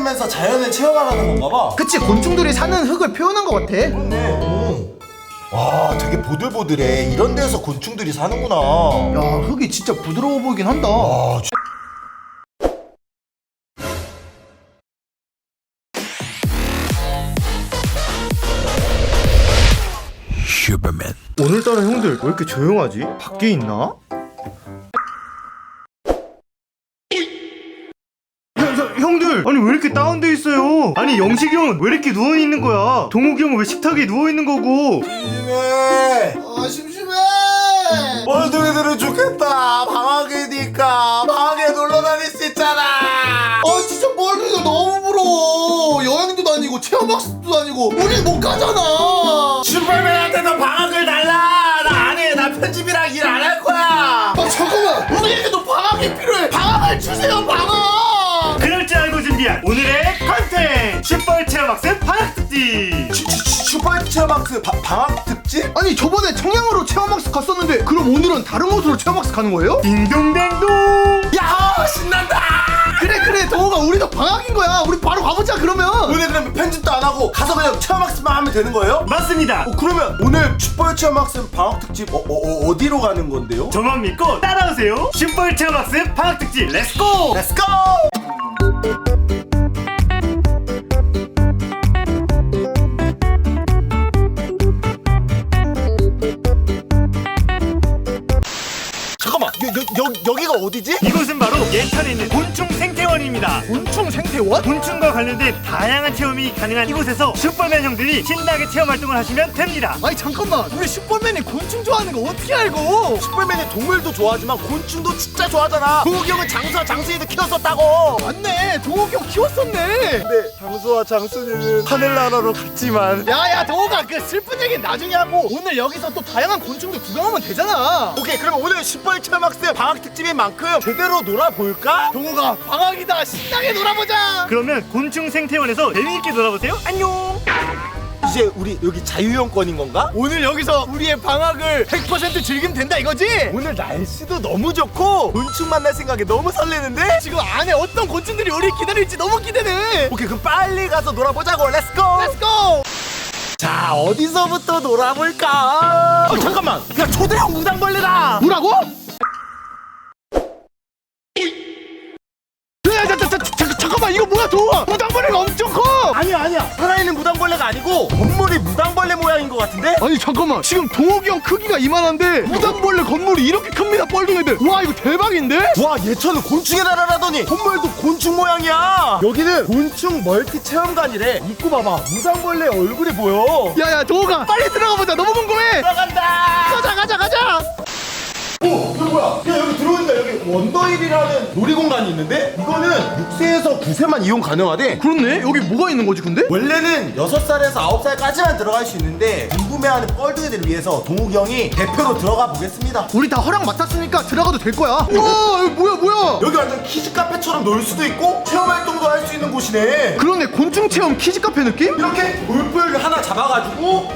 돌아다니면서 자연을 체험하라는 건가 봐. 그치 곤충들이 사는 흙을 표현한 것 같아. 오. 와, 되게 보들보들해. 이런 데서 곤충들이 사는구나. 야 흙이 진짜 부드러워 보이긴 한다 아, 쥐- 오늘따라 형들 왜 이렇게 조용하지? 밖에 있나? 아니 왜 이렇게 다운돼 있어요? 아니 영식이 형은 왜 이렇게 누워 있는 거야? 동욱이 형은 왜 식탁에 누워 있는 거고? 심심해. 아 심심해. 멀둥이들은 좋겠다. 방학이니까 방학에 놀러 다닐 수 있잖아. 아 진짜 멀리가 너무 부러워. 여행도 다니고 체험학습도 다니고 우리 못 가잖아. 슈퍼맨한테도 방학을 달라. 나 안 해. 나 편집이랑 일 안 할 거야. 아 잠깐만 우리에게도 방학이 필요해. 방학을 주세요 방학. 슈퍼 체험학습 방학 특집 슈- 슈- 슈퍼 체험학습 바- 방학 특집? 아니 저번에 청양으로 체험학습 갔었는데 그럼 오늘은 다른 곳으로 체험학습 가는 거예요? 딩동댕동 야 신난다. 그래 그래 동호가 우리도 방학인 거야 우리 바로 가보자 그러면 오늘 그러면 편집도 안 하고 가서 그냥 체험학습만 하면 되는 거예요? 맞습니다 어, 그러면 오늘 슈퍼 체험학습 방학 특집 어, 어, 어, 디로 가는 건데요? 저만 믿고 따라오세요 슈퍼 체험학습 방학 특집 렛츠고 Let's go! 잠 여, 여기가 어디지? 이곳은 바로 예천에 있는 곤충 생태원입니다. 곤충 생태원? 곤충과 관련된 다양한 체험이 가능한 이곳에서 슈퍼맨 형들이 신나게 체험 활동을 하시면 됩니다. 아니 잠깐만. 우리 슈퍼맨이 곤충 좋아하는 거 어떻게 알고? 슈퍼맨이 동물도 좋아하지만 곤충도 진짜 좋아하잖아. 동욱이 형은 장수와 장수이도 키웠었다고. 맞네. 동욱이 형 키웠었네. 근데 장수와 장수는 하늘나라로 갔지만 야야 동욱아 그 슬픈 얘기는 나중에 하고 오늘 여기서 또 다양한 곤충들 구경하면 되잖아. 오케이 그럼 오늘 슈퍼 체험학습 방학 특집 인 만큼 제대로 놀아볼까? 동욱아 방학이다 신나게 놀아보자 그러면 곤충 생태원에서 재미있게 놀아보세요 안녕 이제 우리 여기 자유형권인 건가? 오늘 여기서 우리의 방학을 100% 즐기면 된다 이거지? 오늘 날씨도 너무 좋고 곤충 만날 생각에 너무 설레는데? 지금 안에 어떤 곤충들이 우리 기다릴지 너무 기대돼 오케이 그럼 빨리 가서 놀아보자고 렛츠고 렛츠고 자 어디서부터 놀아볼까? 어, 잠깐만 야 초대형 무당벌레다 뭐라고? 이거 뭐야 동욱아 무당벌레가 엄청 커! 아니야 아니야. 살아있는 무당벌레가 아니고 건물이 무당벌레 모양인 것 같은데? 아니 잠깐만. 지금 동욱이 형 크기가 이만한데 무당벌레 건물이 이렇게 큽니다 뻘둥이들. 와 이거 대박인데? 와 예천은 곤충의 나라라더니 건물도 곤충 모양이야. 여기는 곤충 멀티 체험관이래. 입구 봐봐. 무당벌레 얼굴이 보여. 야야 동욱아 빨리 들어가 보자. 너무 궁금해. 들어간다! 가자 가자 가자. 오, 이거 뭐야? 원더힐이라는 놀이공간이 있는데 이거는 6세에서 9세만 이용 가능하대. 그렇네 여기 뭐가 있는 거지 근데? 원래는 6살에서 9살까지만 들어갈 수 있는데 궁금해하는 뻘둥이들을 위해서 동욱이 형이 대표로 들어가 보겠습니다. 우리 다 허락 맡았으니까 들어가도 될 거야 와 여기 뭐야 뭐야 여기 완전 키즈 카페처럼 놀 수도 있고 체험 활동도 할 수 있는 곳이네. 그러네 곤충 체험 키즈 카페 느낌? 이렇게 볼풀 하나 잡아가지고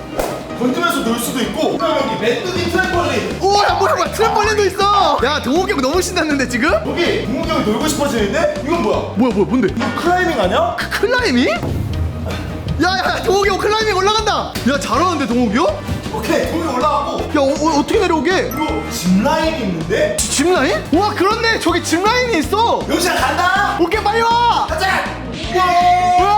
던지면서 놀 수도 있고 그다음 여기 메뚜기 트램펄린 오야 뭐야 뭐야 트램펄린도 있어 야 동욱이 형 너무 신났는데 지금? 여기 동욱이 형이 놀고 싶어지는데 이건 뭐야? 뭐야 뭐야 뭔데? 이거 클라이밍 아니야? 클라이밍? 야야 동욱이 형 클라이밍 올라간다 야 잘하는데 동욱이 형? 오케이 동욱이 올라가고 야 어, 어, 어떻게 내려오게? 이거 짚라인이 있는데? 짚라인? 와 그렇네 저기 짚라인이 있어 영시야 간다! 오케이 빨리 와! 가자! 와!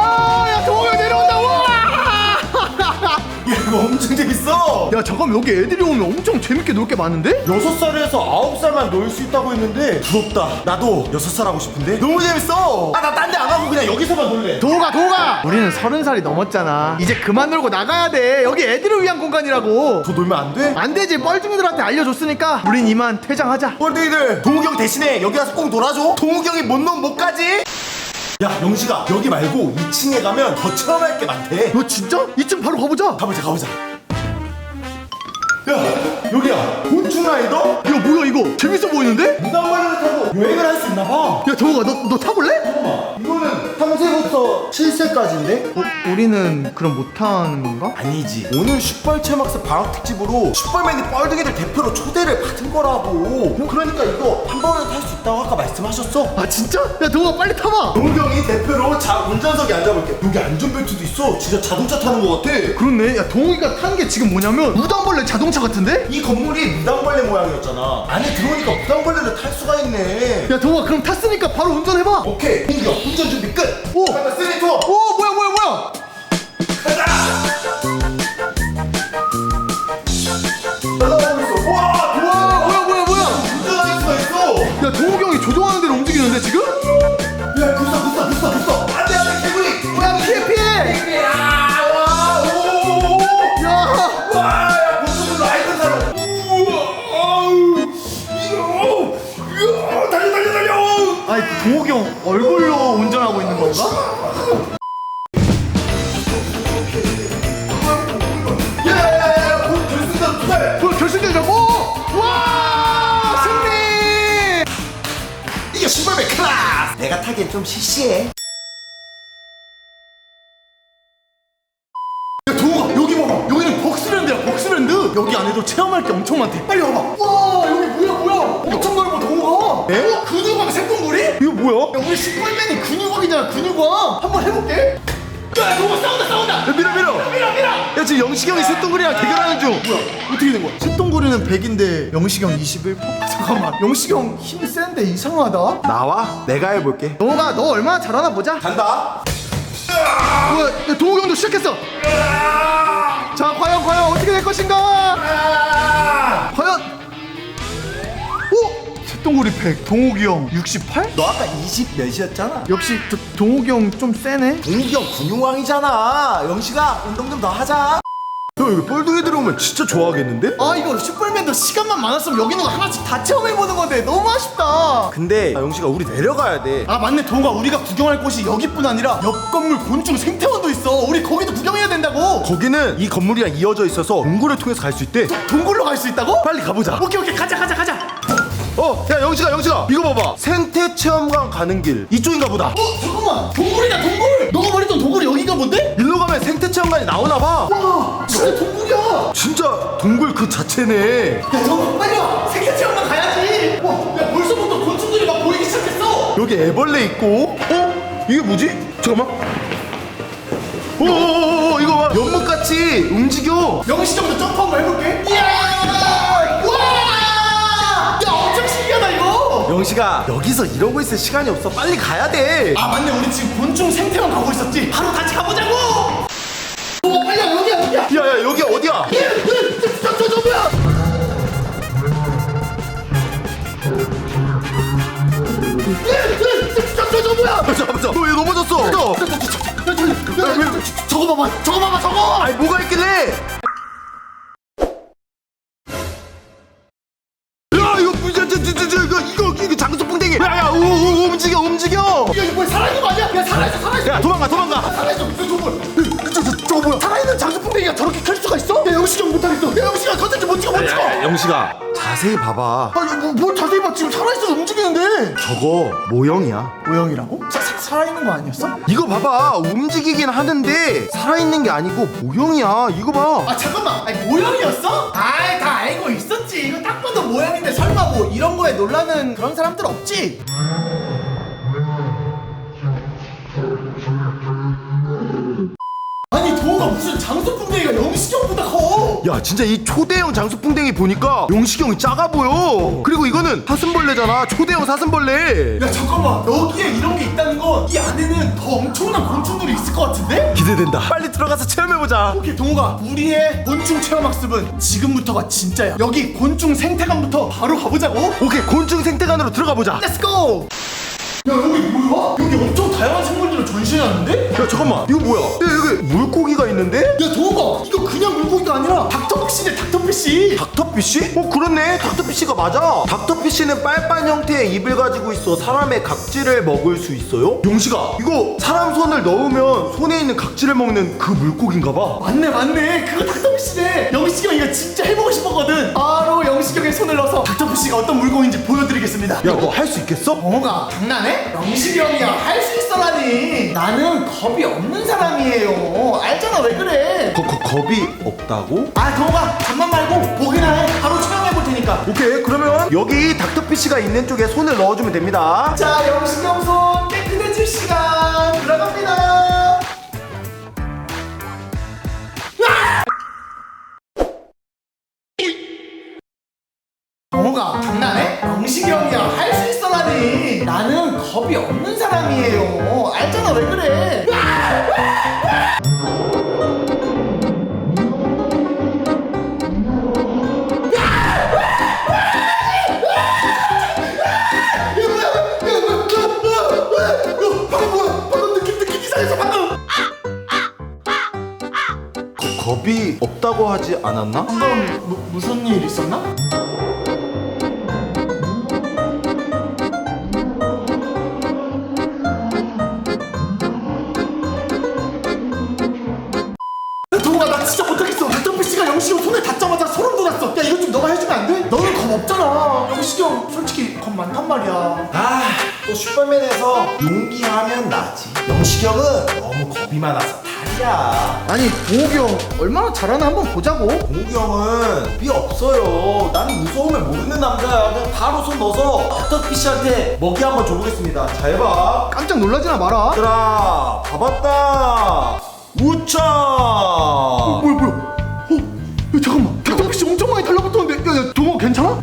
이거 엄청 재밌어! 야 잠깐만 여기 애들이 오면 엄청 재밌게 놀 게 많은데? 6살에서 9살만 놀 수 있다고 했는데 부럽다. 나도 6살 하고 싶은데? 너무 재밌어. 아 나 딴 데 안 가고 그냥 여기서만 놀래. 도가 도가! 우리는 서른 살이 넘었잖아. 이제 그만 놀고 나가야 돼. 여기 애들을 위한 공간이라고. 더 놀면 안 돼? 안 되지. 뻘둥이들한테 알려줬으니까 우린 이만 퇴장하자. 꼴등이들 동욱이 형 대신에 여기 와서 꼭 놀아줘. 동욱이 형이 못 놀면 못 가지 야 영식아 여기 말고 2층에 가면 더 체험할 게 많대 너 진짜? 2층 바로 가보자 가보자 가보자 야 여기야 곤충 라이더? 야 뭐야 이거 재밌어 보이는데? 무당벌레를 타고 여행을 할 수 있나 봐야 동욱아 너, 너 타볼래? 잠깐만 이거는 3세부터 7세까지인데? 어, 우리는 그럼 못하는 건가? 아니지. 오늘 슈퍼 체막스 방학 특집으로 슈퍼맨이 뻘둥이들 대표로 초대를 받은 거라고. 그러니까 이거 한 번에 탈 수 있다고 아까 말씀하셨어. 아 진짜? 야 동호가 빨리 타봐! 동경이 대표로 자 운전석에 앉아볼게. 여기 안전벨트도 있어. 진짜 자동차 타는 거 같아. 그렇네. 야 동호이가 탄 게 지금 뭐냐면 무당벌레 자동차 같은데? 이 건물이 무당벌레 모양이었잖아. 안에 들어오니까 무당벌레를 탈 수가 있네. 야 동호가 그럼 탔으니까 바로 운전해봐! 오케이. 동경 운전 준비 끝 오! 쓰리 투어 오 뭐야 뭐야 뭐야? 날라 아니 동욱이 형 얼굴로 운전하고 있는 건가? 야야야야 곧 결승전 투발. 그 결승전이라고? 와 승리! 이게 슈퍼맨 클라스! 내가 타기엔 좀 시시해. 야 동욱아 여기 봐봐. 여기는 벅스랜드야 벅스랜드. 여기 안에도 체험할 게 엄청 많대. 빨리 와봐. 와 여기 뭐야 뭐야? 엄청 넓 어 네? 어? 근육왕 새똥구리? 이거 뭐야? 야 우리 슈퍼맨이 근육왕이잖아 근육왕 한번 해볼게 야 동욱아 싸운다 싸운다 야 밀어 밀어 밀어 밀어 야 지금 영식이 형이 새똥구리랑 대결하는 중 뭐야 어떻게 된 거야? 새똥구리는 100인데 영식이 형 21? 잠깐만 영식이 형힘 센데 이상하다 나와 내가 해볼게 동욱아 너 얼마나 잘하나 보자 간다 뭐야 야, 동욱이 형도 시작했어 자 과연 과연 어떻게 될 것인가 과연 오! 새 똥구리 100 동욱이 형 68? 너 아까 20 몇이었잖아. 역시 도, 동욱이 형 좀 세네. 동욱이 형 근육왕이잖아. 영식아 운동 좀 더 하자. 너 여기 뻘둥이 들어오면 진짜 좋아하겠는데? 아 이거 슈퍼맨도 시간만 많았으면 여기 있는 거 하나씩 다 체험해보는 건데 너무 아쉽다. 근데 아, 영식아 우리 내려가야 돼. 아 맞네. 동욱아 우리가 구경할 곳이 여기뿐 아니라 옆 건물 곤충 생태원도 있어. 우리 거기도 구경해야 된다고. 거기는 이 건물이랑 이어져 있어서 동굴을 통해서 갈 수 있대. 동굴로 갈 수 있다고? 빨리 가보자. 오케이 오케이. 가자 가자 가자 어, 야 영식아, 영식아, 이거 봐봐. 생태 체험관 가는 길 이쪽인가 보다. 어 잠깐만 동굴이다 동굴 너가 말했던 동굴이 여기가 뭔데? 일로 가면 생태 체험관이 나오나 봐. 와 진짜 동굴이야 진짜 동굴 그 자체네. 야 정말 빨리 와 세계 체험관 가야지 와야 벌써부터 곤충들이 막 보이기 시작했어 여기 애벌레 있고, 어? 이게 뭐지? 잠깐만. 오 오오 이거 봐. 연못같이 움직여. 영시 정도 점프 영식아, 여기서 이러고 있을 시간이 없어. 빨리 가야 돼. 아 맞네 우리 지금 곤충 생태원 가고 있었지 바로 같이 가보자고 어 빨리 와 여기야 여기야 야야 여기 어디야? 저, 저, 저, 뭐야? 저, 저, 저, 뭐야? 잠깐만, 잠깐만. 너왜 넘어졌어? 너. 저거 봐봐, 저거 봐봐, 저거! 아니 뭐가 있길래? 야 이거 무슨 저, 저, 저, 저, 이거 이거 이거 장수풍뎅이. 야야 우, 우, 움직여 움직여. 야, 이거 뭐야, 살아있는 거 아니야? 야, 살아있어, 살아있어! 야 도망가 도망가. 살아있어, 저, 저거 뭐야? 저, 저, 저거 뭐야? 살아있는 장수풍뎅이가 저렇게 클 수가 있어? 야, 영식이 형 못하겠어. 야, 영식아, 컨텐츠 못 찍어, 못 찍어! 야, 영식아 자세히 봐봐. 아, 뭐, 뭘 자세히 봐, 지금 살아있어, 움직이는데! 저거 모형이야. 모형이라고? 사, 사, 살아있는 거 아니었어? 이거 봐봐 움직이긴 하는데 살아있는 게 아니고 모형이야. 이거 봐. 아 잠깐만 아니 모형이었어? 아이 다 알고 있었지 이거 딱 모형인데 설마 뭐 이런 거에 놀라는 그런 사람들 없지? 아니 도우가 무슨 장수풍뎅이가 영식형보다 커 야 진짜 이 초대형 장수풍뎅이 보니까 용식이 형이 작아 보여. 그리고 이거는 사슴벌레잖아. 초대형 사슴벌레. 야 잠깐만 여기에 이런 게 있다는 건 이 안에는 더 엄청난 곤충들이 있을 것 같은데? 기대된다. 빨리 들어가서 체험해보자. 오케이 동우가 우리의 곤충 체험 학습은 지금부터가 진짜야 여기 곤충 생태관부터 바로 가보자고 오케이 곤충 생태관으로 들어가 보자. 렛츠 고! 야 여기 뭐야? 여기 엄청 다양한 생물들을 전시해놨는데? 야 잠깐만 이거 뭐야? 야, 여기 물고기가 있는데? 야 도우가 이거 그냥 물고기가 아니라 닥터피쉬네 닥터피쉬 닥터피쉬? 어 그렇네 닥터피쉬가 맞아 닥터피쉬는 빨판 형태의 입을 가지고 있어 사람의 각질을 먹을 수 있어요? 용식아 이거 사람 손을 넣으면 손에 있는 각질을 먹는 그 물고기인가 봐 맞네 맞네 그거 닥터피쉬네 영식이 형 이거 진짜 해보고 싶었거든 바로 영식이 형의 손을 넣어서 닥터피쉬가 어떤 물고기인지 보여드리겠습니다 야 너 할 수 있겠어? 동우가 장난해? 영식이 영식이 형이야. 할 수 있어라니. 나는 겁이 없는 사람이에요. 알잖아 왜 그래? 거, 거, 겁이 없다고? 아 동호가 잠만 말고 보기나 해. 바로 체험해 볼 테니까. 오케이 그러면 여기 닥터피쉬가 있는 쪽에 손을 넣어주면 됩니다. 자 영식이 형손 깨끗해질 시간 들어갑니다. 동호가 장난해? 영식이 형이야. 할 수 있어라니. 나는 겁이 없는 사람이에요 알잖아 왜 그래 거, 겁이 없다고 하지 않았나? 방금 무, 무슨 일 있었나? 없잖아. 영식이 형 솔직히 겁 많단 말이야. 아또 슈퍼맨에서 용기하면 나지. 영식이 형은 너무 겁이 많아서 다리야. 아니 동욱이 형 얼마나 잘하나 한번 보자고. 동욱이 형은 겁이 없어요. 나는 무서움을 모르는 남자야. 그냥 바로 손 넣어서 닥터피쉬한테 먹이 한번 줘보겠습니다. 잘봐. 깜짝 놀라지나 마라. 얘들아 봐봤다. 우차. 뭐야 뭐야 어? 야,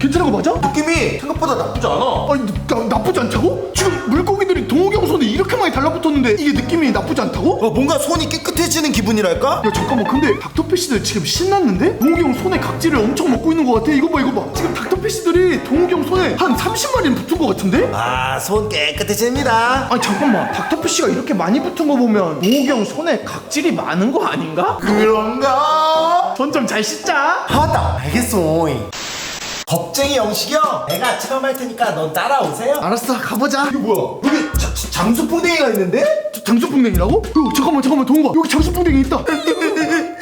괜찮은 거 맞아? 느낌이 생각보다 나쁘지 않아 아니 나, 나쁘지 않다고? 지금 물고기들이 형 손에 이렇게 많이 달라붙었는데 이게 느낌이 나쁘지 않다고? 어, 뭔가 손이 깨끗해지는 기분이랄까? 야 잠깐만 근데 닥터피쉬들 지금 신났는데? 형 손에 각질을 엄청 먹고 있는 것 같아 이거 봐 이거 봐 지금 닥터피쉬들이 형 손에 한 30마리는 붙은 것 같은데? 아 손 깨끗해집니다 아니 잠깐만 닥터피쉬가 이렇게 많이 붙은 거 보면 형 손에 각질이 많은 거 아닌가? 그런가? 손 좀 잘 씻자 하다 알겠어 겁쟁이 영식이 형 내가 체험할 테니까 넌 따라오세요. 알았어 가보자. 이거 뭐야? 여기 자, 자- 장수풍뎅이가 있는데? 장수풍뎅이라고? 어, 잠깐만 잠깐만 동욱아 여기 장수풍뎅이 있다.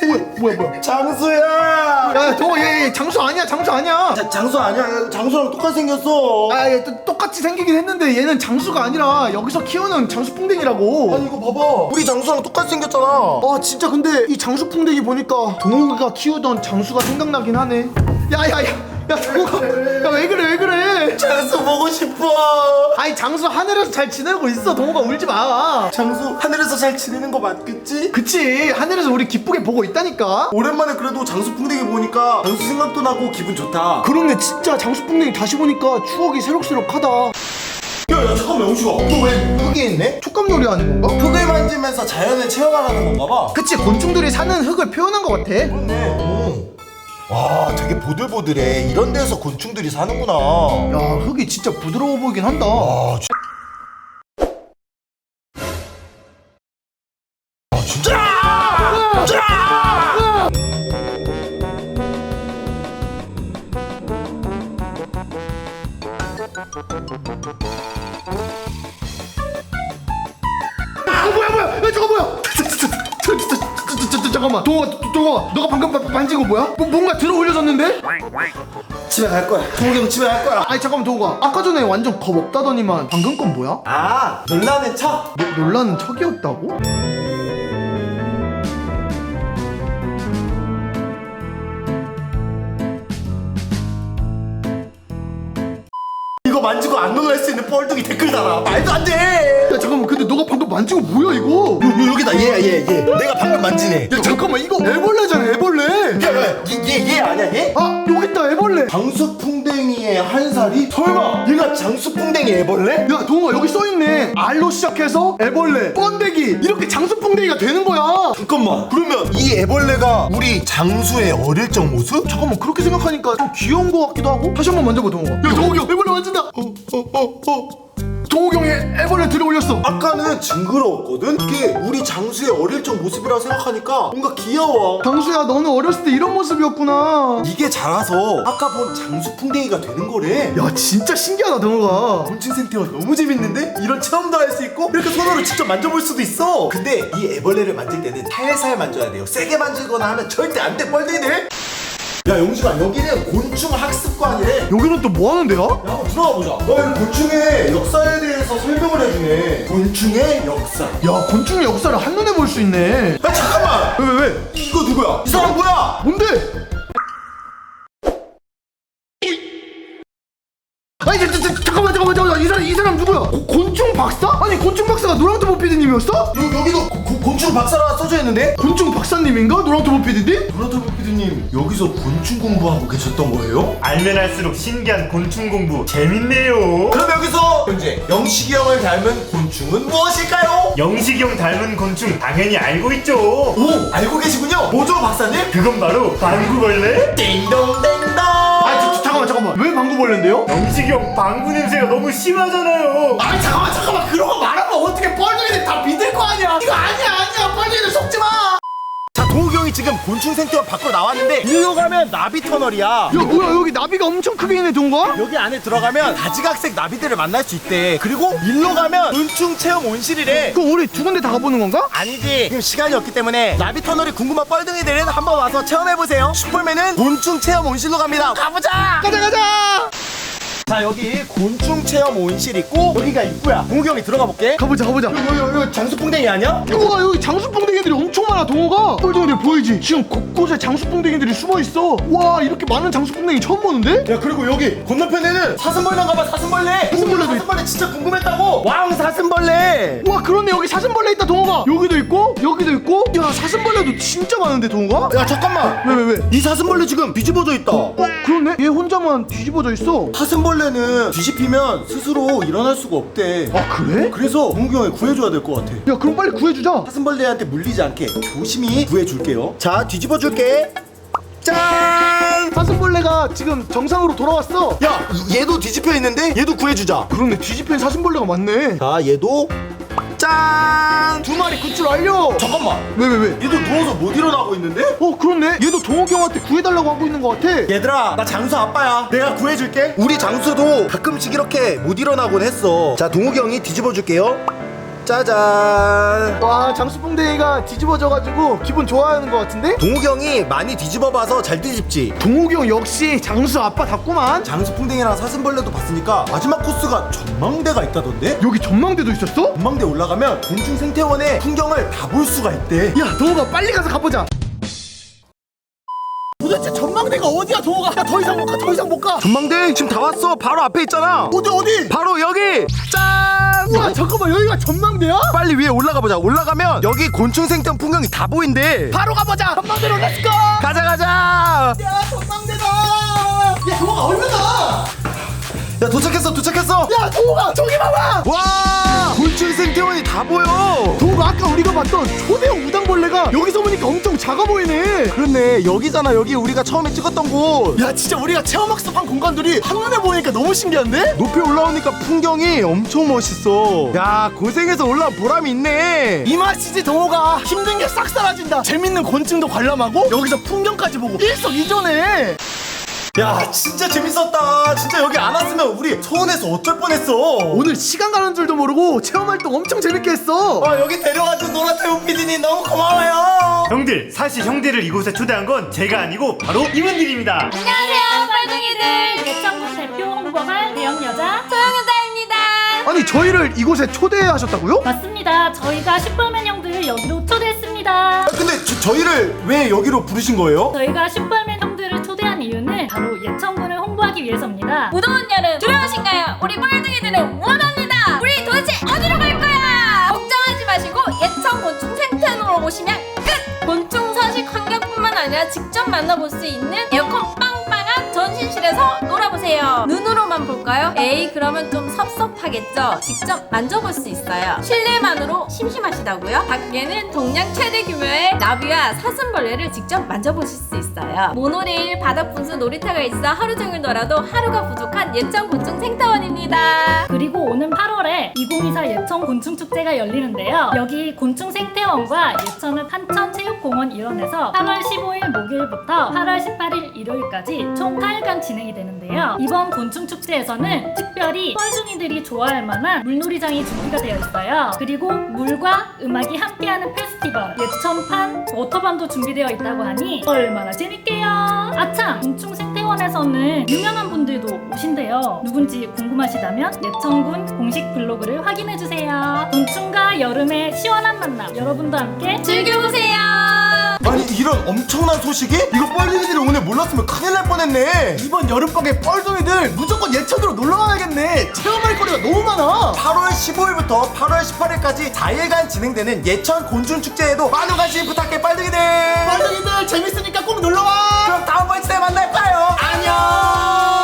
뭐야 뭐야 뭐야? 장수야! 야 동욱아 얘, 얘 장수 아니야 장수 아니야. 자, 장수 아니야? 장수랑 똑같이 생겼어. 아, 얘 또- 똑같이 생기긴 했는데 얘는 장수가 아니라 여기서 키우는 장수풍뎅이라고. 아니 이거 봐봐. 우리 장수랑 똑같이 생겼잖아. 아 진짜 근데 이 장수풍뎅이 보니까 동욱이가 키우던 장수가 생각나긴 하네. 야야야, 야 동욱아, 야왜 그래 왜 그래? 장수 보고 싶어 아니 장수 하늘에서 잘 지내고 있어. 동욱아 울지 마. 장수 하늘에서 잘 지내는 거 맞겠지? 그치 하늘에서 우리 기쁘게 보고 있다니까. 오랜만에 그래도 장수 풍뎅이 보니까 장수 생각도 나고 기분 좋다 그런데 진짜 장수풍뎅이 다시 보니까 추억이 새록새록하다. 야 야 잠깐만 영식아 너왜 흙에 있네? 촉감놀이 하는 건가? 흙을 만지면서 자연을 체험하라는 건가 봐 그치 곤충들이 사는 흙을 표현한 것 같아. 그렇네 오. 와 되게 보들보들해. 이런 데서 곤충들이 사는구나. 야 흙이 진짜 부드러워 보이긴 한다. 아, 진- 아 진짜! 어 잠깐만 동호가 동호가 너가 방금 마- 만진 거 뭐야? 뭐, 뭔가 들어 올려졌는데? 집에 갈 거야 동욱이 형 집에 갈 거야 아니 잠깐만 동호가 아까 전에 완전 겁 없다더니만 방금 건 뭐야? 아 놀라는 척 노, 놀라는 척이었다고? 이거 만지고 안 놀랄 수 있는 뻘둥이 댓글 달아 말도 안 돼 거 뭐야 이거? 여기다 얘야 얘 얘. 내가 방금 만지네. 야 잠깐만 이거 애벌레잖아 애벌레. 야얘 얘 얘 아니야 얘? 아 여기 있다 애벌레. 장수풍뎅이의 한 살이? 설마. 얘가 장수풍뎅이 애벌레? 야 동호가 여기 써있네. 알로 시작해서 애벌레 번데기. 이렇게 장수풍뎅이가 되는 거야. 잠깐만. 그러면 이 애벌레가 우리 장수의 어릴 적 모습? 잠깐만 그렇게 생각하니까 좀 귀여운 거 같기도 하고. 다시 한 번 만져봐 동호가. 야 동욱이 형 애벌레 만진다. 어 어 어 어 동욱이 형이 애벌레 들어 올렸어. 아까는 징그러웠거든? 이게 우리 장수의 어릴 적 모습이라고 생각하니까 뭔가 귀여워. 당수야 너는 어렸을 때 이런 모습이었구나. 이게 자라서 아까 본 장수 풍뎅이가 되는 거래. 야 진짜 신기하다 동호가. 곤충 센터가 너무 재밌는데? 이런 체험도 할 수 있고 이렇게 손으로 직접 만져볼 수도 있어. 근데 이 애벌레를 만질 때는 살살 만져야 돼요. 세게 만지거나 하면 절대 안돼 뻘둥이들 야 용식아 여기는 곤충 학습관이래 여기는 또 뭐 하는데요? 야, 한번 들어가 보자. 어, 여기 곤충의 역사에 대해서 설명을 해주네. 곤충의 역사. 야 곤충의 역사를 한눈에 볼 수 있네 야, 잠깐만. 왜 왜 왜? 이거 누구야? 이 사람 뭐야? 뭔데? 아니 저, 저, 저, 잠깐만 잠깐만 잠깐만 이 사람 이 사람 누구야? 고- 곤충 박사? 아니 곤충 박사가 노랑토보 PD님이었어? 여, 여기도 고- 고- 곤충 박사라 써져 있는데? 곤충 박사님인가 노랑토보 PD님? 브라더브 PD님 여기서 곤충 공부하고 계셨던 거예요? 알면 할수록 신기한 곤충 공부 재밌네요. 그럼 여기서 현재 영식이 형을 닮은 곤충은 무엇일까요? 영식이 형 닮은 곤충 당연히 알고 있죠. 오, 알고 계시군요. 뭐죠, 박사님? 그건 바로 방구벌레. 저, 잠깐만. 왜 방구벌레인데요? 영식이 형 방구 냄새가 너무 심하잖아요. 아 잠깐만 잠깐만. 그런 거 말하면 어떻게 뻘둥이들 다 믿을 거 아니야? 이거 아니야 아니야. 뻘둥이들 속지 마 형이 지금 곤충 생태원 밖으로 나왔는데 일로 가면 나비 터널이야. 야 뭐야 여기 나비가 엄청 크게 있네 동거 여기 안에 들어가면 가지각색 나비들을 만날 수 있대. 그리고 일로 가면 곤충 체험 온실이래. 그럼 우리 두 군데 다 가보는 건가? 아니지. 지금 시간이 없기 때문에 나비 터널이 궁금한 뻘둥이들은 한번 와서 체험해 보세요. 슈퍼맨은 곤충 체험 온실로 갑니다. 가보자! 가자 가자 자, 여기 곤충 체험 온실 있고 여기가 입구야. 동욱이 형이 들어가 볼게. 가보자 가보자 이거, 이거, 이거 장수풍뎅이 아니야? 우와 여기 장수풍뎅이들이 엄청 많아 동호가 뻘둥이들 보이지? 지금 곳곳에 장수풍뎅이들이 숨어있어 와 이렇게 많은 장수풍뎅이 처음 보는데? 야 그리고 여기 건너편에는 사슴벌레인가 봐 사슴벌레 사슴벌레도 있- 사슴벌레 진짜 궁금했다고 왕 사슴벌레 와 그렇네 여기 사슴벌레 있다 동호가 여기도 있고 여기도 있고 야 사슴벌레도 진짜 많은데 동호가? 야 잠깐만 왜 왜 왜? 이 사슴벌레 지금 뒤집어져 있다 어 그렇네 얘 혼자만 뒤집어져 있어 사슴벌레 는 뒤집히면 스스로 일어날 수가 없대. 아 그래? 그래서 동욱이 형이 구해줘야 될 것 같아. 야 그럼 빨리 구해주자. 사슴벌레한테 물리지 않게 조심히 구해줄게요. 자 뒤집어줄게. 짠! 사슴벌레가 지금 정상으로 돌아왔어. 야 얘도 뒤집혀 있는데 얘도 구해주자. 그렇네 뒤집힌 사슴벌레가 많네. 자 얘도 짠! 두 마리 구출 완료! 잠깐만. 왜 왜 왜? 얘도 누워서 못 일어나고 있는데? 어 그렇네. 얘도 동욱이 형한테 구해달라고 하고 있는 것 같아. 얘들아 나 장수 아빠야. 내가 구해줄게. 우리 장수도 가끔씩 이렇게 못 일어나곤 했어. 자 동욱이 형이 뒤집어 줄게요 짜잔 와 장수풍뎅이가 뒤집어져가지고 기분 좋아하는 것 같은데? 동욱이 형이 많이 뒤집어봐서 잘 뒤집지 동욱이 형 역시 장수 아빠답구만 장수풍뎅이랑 사슴벌레도 봤으니까 마지막 코스가 전망대가 있다던데? 여기 전망대도 있었어? 전망대 올라가면 곤충 생태원의 풍경을 다 볼 수가 있대 야 동욱아 빨리 가서 가보자 전망대가 어디야? 동욱아 야, 더 이상 못 가 더 이상 못가. 전망대 지금 다 왔어. 바로 앞에 있잖아. 어디 어디? 바로 여기. 짠! 우와 잠깐만 여기가 전망대야? 빨리 위에 올라가 보자. 올라가면 여기 곤충 생태원 풍경이 다 보인대. 바로 가보자. 전망대로 렛츠고 가자 가자! 야 전망대다! 야 동욱아 얼마나? 야 도착했어 도착했어. 야 동욱아 저기 봐봐! 와 곤충 생태원이 다 보여. 동욱아 아까 우리가 봤던 초대형 우당벌레가 여기서 작아 보이네. 그렇네. 여기잖아. 여기 우리가 처음에 찍었던 곳. 야 진짜 우리가 체험학습한 공간들이 한눈에 보니까 너무 신기한데? 높이 올라오니까 풍경이 엄청 멋있어. 야 고생해서 올라온 보람이 있네. 이 맛이지 동호가. 힘든 게 싹 사라진다. 재밌는 곤충도 관람하고 여기서 풍경까지 보고 일석이조네 야 진짜 재밌었다 진짜 여기 안 왔으면 우리 서운해서 어쩔 뻔했어 오늘 시간 가는 줄도 모르고 체험 활동 엄청 재밌게 했어 아 여기 데려가준 노라태우 PD님 너무 고마워요 형들 사실 형들을 이곳에 초대한 건 제가 아니고 바로 이분들입니다. 안녕하세요, 뻘둥이들. 예천군 대표 홍보관 대영여자 소영여자입니다. 아니 저희를 이곳에 초대하셨다고요? 맞습니다. 저희가 슈퍼맨 형들을 여기로 초대했습니다. 아, 근데 저, 저희를 왜 여기로 부르신 거예요? 저희가 슈퍼맨 바로 예천군을 홍보하기 위해서입니다. 무더운 여름 두려우신가요? 우리 뻘둥이들은 원합니다. 우리 도대체 어디로 갈 거야? 걱정하지 마시고 예천 곤충 생태원으로 오시면 끝. 곤충 서식 환경뿐만 아니라 직접 만나볼 수 있는 에어컨 전신실에서 놀아보세요. 눈으로만 볼까요? 에이 그러면 좀 섭섭하겠죠. 직접 만져볼 수 있어요. 실내만으로 심심하시다고요? 밖에는 동양 최대 규모의 나비와 사슴벌레를 직접 만져보실 수 있어요. 모노레일, 바닥 분수 놀이터가 있어 하루 종일 놀아도 하루가 부족한 예천 곤충 생태원입니다. 그리고 오는 8월에 2024 예천 곤충 축제가 열리는데요. 여기 곤충 생태원과 예천은 한천 체육공원 일원에서 8월 15일 목요일부터 8월 18일 일요일까지 총 4일간 진행이 되는데요. 이번 곤충 곤충축제에서는 특별히 뻘둥이들이 좋아할 만한 물놀이장이 준비가 되어 있어요. 그리고 물과 음악이 함께하는 페스티벌 예천판 워터밤도 준비되어 있다고 하니 얼마나 재밌게요. 아참 곤충 생태원에서는 유명한 분들도 오신대요. 누군지 궁금하시다면 예천군 공식 블로그를 확인해 주세요. 곤충과 여름의 시원한 만남 여러분도 함께 즐겨보세요. 아니 이런 엄청난 소식이? 이거 뻘둥이들이 오늘 몰랐으면 큰일 날 뻔했네. 이번 여름방에 뻘둥이들 무조건 예천으로 놀러가야겠네. 체험할 거리가 너무 많아. 8월 15일부터 8월 18일까지 4일간 진행되는 예천 곤충축제에도 많은 관심 부탁해 빨둥이들. 빨둥이들 재밌으니까 꼭 놀러와. 그럼 다음 번에 만날까요? 안녕.